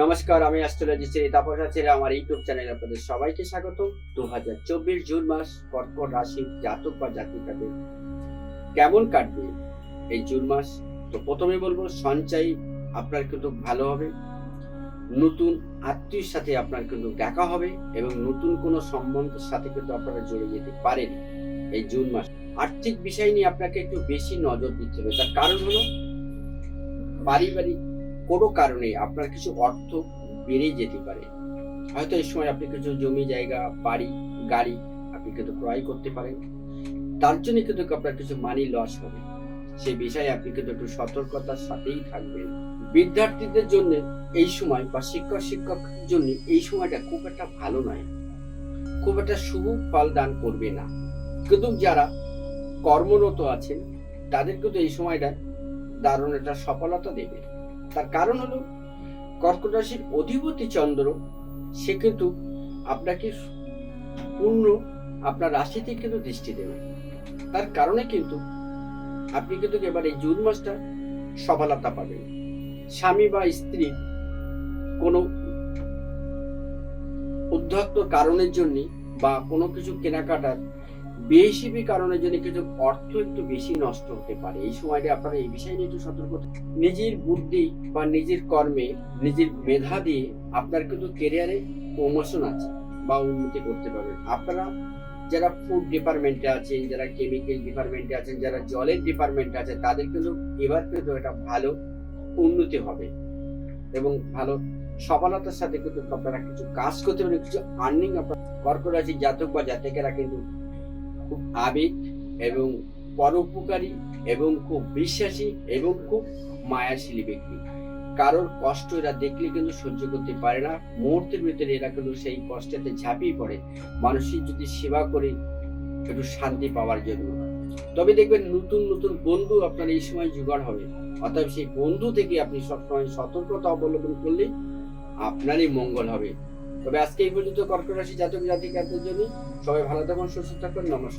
নমস্কার, আমি অ্যাস্ট্রোলজিস্ট তাপস আচার্য, আমার ইউটিউব চ্যানেলে আপনাদের সবাইকে স্বাগত দু হাজার চব্বিশ জুন মাস, কর্কট রাশির জাতক বা জাতিকাদের। কেমন কাটবে এই জুন মাস? তো প্রথমে বলব, সঞ্চয় আপনার কিন্তু ভালো হবে। নতুন আত্মীয়র সাথে আপনার কিন্তু দেখা হবে এবং নতুন কোনো সম্বন্ধের সাথে কিন্তু আপনারা জড়ে যেতে পারেন এই জুন মাস। আর্থিক বিষয় নিয়ে আপনাকে একটু বেশি নজর দিতে হবে। তার কারণ হলো, পারিবারিক কোনো কারণে আপনার কিছু অর্থ বেড়ে যেতে পারে। হয়তো এই সময় আপনি কিছু জমি, জায়গা, বাড়ি, গাড়ি আপনি কিন্তু ক্রয় করতে পারেন। তার জন্য কিন্তু আপনার কিছু মানি লস হবে। সেই বিষয়ে আপনি কিন্তু একটু সতর্কতার সাথেই থাকবেন। বিদ্যার্থীদের জন্য এই সময় বা শিক্ষক শিক্ষকের জন্য এই সময়টা খুব একটা ভালো নয়। খুব একটা শুভ ফল দান করবে না। কিন্তু যারা কর্মরত আছেন, তাদের কিন্তু এই সময়টা দারুণ একটা সফলতা দেবে। তার কারণ হলো, কর্কট রাশির অধিপতি চন্দ্র, সে কিন্তু আপনাকে পূর্ণ আপনার রাশিতে কিন্তু দৃষ্টি দেবে। তার কারণে কিন্তু আপনি কিন্তু এবার এই জুন মাসটা সফলতা পাবেন। স্বামী বা স্ত্রী কোনো উদ্ধক্ত কারণের জন্য বা কোনো কিছু কেনাকাটার বেশিবি কারণের জন্য কিছু অর্থ একটু বেশি নষ্ট হতে পারে, এই সময়টা আপনারা এই বিষয় নিয়ে একটু সতর্ক নিজের বুদ্ধি বা নিজের কর্মে নিজের মেধা দিয়ে আপনার কিন্তু কেরিয়ারে প্রমোশন আছে বা উন্নতি করতে পারবেন। আপনারা যারা ফুড ডিপার্টমেন্টে আছেন, যারা কেমিক্যাল ডিপার্টমেন্টে আছেন, যারা জলের ডিপার্টমেন্টে আছে তাদের কিন্তু এবার কিন্তু এটা ভালো উন্নতি হবে এবং ভালো সফলতার সাথে কিন্তু আপনারা কিছু কাজ করতে পারেন কিছু আর্নিং আপনার কর্কট রাশি জাতক বা জাতকেরা কিন্তু খুব আবেগ এবং পরোপকারী এবং খুব বিশ্বাসী এবং খুব মায়াশীলী ব্যক্তি। কারোর কষ্ট এরা দেখলে কিন্তু সহ্য করতে পারে না। মুহূর্তের ভিতরে এরা কিন্তু সেই কষ্টেতে ঝাঁপিয়ে পড়ে। মানুষের যদি সেবা করে, একটু শান্তি পাওয়ার জন্য। তবে দেখবেন নতুন নতুন বন্ধু আপনার এই সময় জোগাড় হবে। অর্থাৎ সেই বন্ধু থেকে আপনি সবসময় সতর্কতা অবলম্বন করলে আপনারই মঙ্গল হবে। তবে আজকে এই পর্যন্ত কর্কট রাশি জাতক জাতিকাদের জন্য সবাই ভালো থাকুন, সুস্থ থাকুন, নমস্কার।